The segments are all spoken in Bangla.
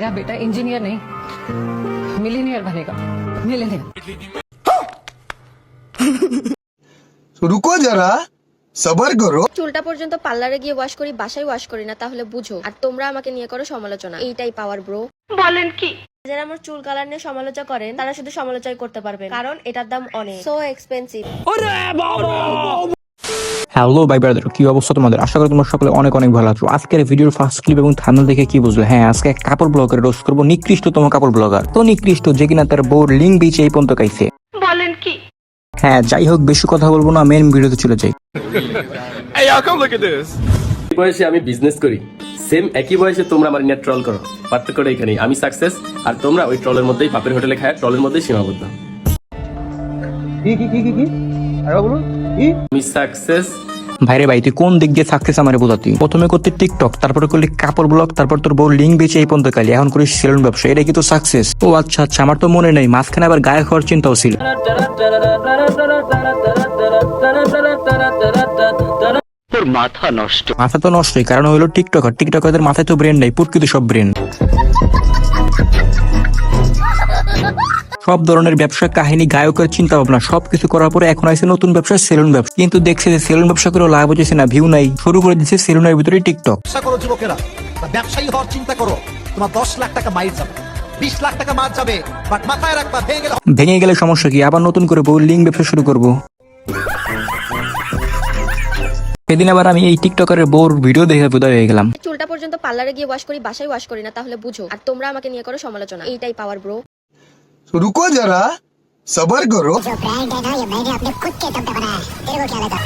मेरा बेटा इंजीनियर नहीं मिलीनियर बनेगा मिलीनियर रुको जरा सबर करो চুলটা পর্যন্ত পার্লারে গিয়ে ওয়াশ করি বাসায় ওয়াশ করি না তাহলে বুঝো আর তোমরা আমাকে নিয়ে করো সমালোচনা এইটাই পাওয়ার ব্রো বলেন কি যারা আমার চুল কালার নিয়ে সমালোচনা করেন তারা শুধু সমালোচনা করতে পারবে কারণ এটার দাম অনেক সো এক্সপেন্সিভ হ্যালো ভাই ব্রাদার কি অবস্থা তোমাদের? আশা করি তোমরা সকলে অনেক অনেক ভালো আছো। আজকের ভিডিওর ফার্স্ট ক্লিপ এবং থাম্বনেল দেখে কি বুঝলে? হ্যাঁ আজকে কাপড় ব্লগার রোস্ট করব নিকৃষ্টতম কাপড় ব্লগার তো নিকৃষ্ট যে কিনা তার বউর লিঙ্ক বিচে এই পর্যন্ত কাইছে বলেন কি? হ্যাঁ যাই হোক বেশি কথা বলব না মেন ভিডিওতে চলে যাই। এই বয়সে আমি বিজনেস করি। সেম একই বয়সে তোমরা আমার নিয়ে ট্রল করো। পার্থক্যটা এখানেই। আমি সাকসেস আর তোমরা ওই ট্রলের মধ্যেই বাপের হোটেলে খায় ট্রলের মধ্যেই সীমাবদ্ধ। আমি সাকসেস ভাইরে ভাই তুই কোন দিক দিয়ে সাকসেস আমার বোঝাতি? প্রথমে করতে টিকটক তারপরে করলি কাপড় ব্লগ তারপর তোর বউ লিঙ্ক বেচে এই পর্যন্ত কালি এখন করিস সেলুন ব্যবসা এটা কি তো সাকসেস ও আচ্ছা আচ্ছা আমার তো মনে নেই মাঝখানে আবার গায়ে হওয়ার চিন্তাও ছিল। মাথা নষ্ট। মাথা তো নষ্টই কারণ হলো টিকটকার টিকটকারদের মাথায় তো ব্রেন নাই পুটকিতে সব ব্রেন সব ধরনের ব্যবসা কাহিনী গায়কের চিন্তা ভাবনা সবকিছু করার পরে এখন আছে নতুন ব্যবসা সেলুন ব্যবসা। কিন্তু দেখছে যে সেলুন ব্যবসা করে লাভ হচ্ছে না ভিউ নাই। শুরু করে দিচ্ছে সেলুনের ভিতরে টিকটক ব্যবসা করো যুবকেরা ব্যবসায়ী হওয়ার চিন্তা করো। তোমার দশ লাখ টাকা মাইর যাবে বিশ লাখ টাকা মার যাবে বাট মাথায় রাখবা ভেঙে গেলে ভেঙে গেলে সমস্যা কি? আবার নতুন করে বউ লিঙ্ক ব্যবসা শুরু করব। সেদিন আবার আমি এই টিকটকারের বউর ভিডিও দেখে বোধহয় হয়ে গেলাম। চুলটা পর্যন্ত পার্লারে গিয়ে ওয়াশ করি বাসায় ওয়াশ করি না তাহলে বুঝো। আর তোমরা আমাকে নিয়ে করো সমালোচনা। এইটাই পাওয়ার ব্রো रुको जरा सबर करो जो ब्रांड है ना ये मैंने अपने खुद के दम पे बनाया है तेरे को क्या लगा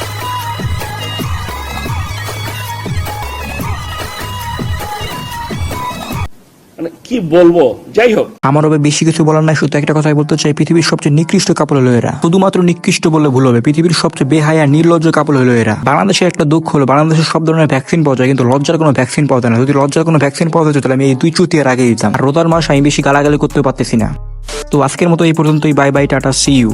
মানে কি বলবো যাই হোক আমার হবে বেশি কিছু বলার নাই শুধু একটা কথাই বলতে চাই পৃথিবীর সবচেয়ে নিকৃষ্ট কাপড় হলো এরা শুধুমাত্র নিকৃষ্ট বললে ভুল হবে পৃথিবীর সবচেয়ে বেহায়া নির্লজ্জ কাপড় হলো এরা বাংলাদেশে একটা দুঃখ হলো বাংলাদেশে সব ধরনের ভ্যাকসিন পাওয়া যায় কিন্তু লজ্জার কোনো ভ্যাকসিন পাওয়া যায় না যদি লজ্জার কোনো ভ্যাকসিন পাওয়া যেত তাহলে আমি এই দুই চুতিয়ার আগে দিতাম আর রোদার মাস আমি বেশি গালাগালি করতে পারতেছি না তো আজকের মতো এই পর্যন্তই। Bye bye tata see you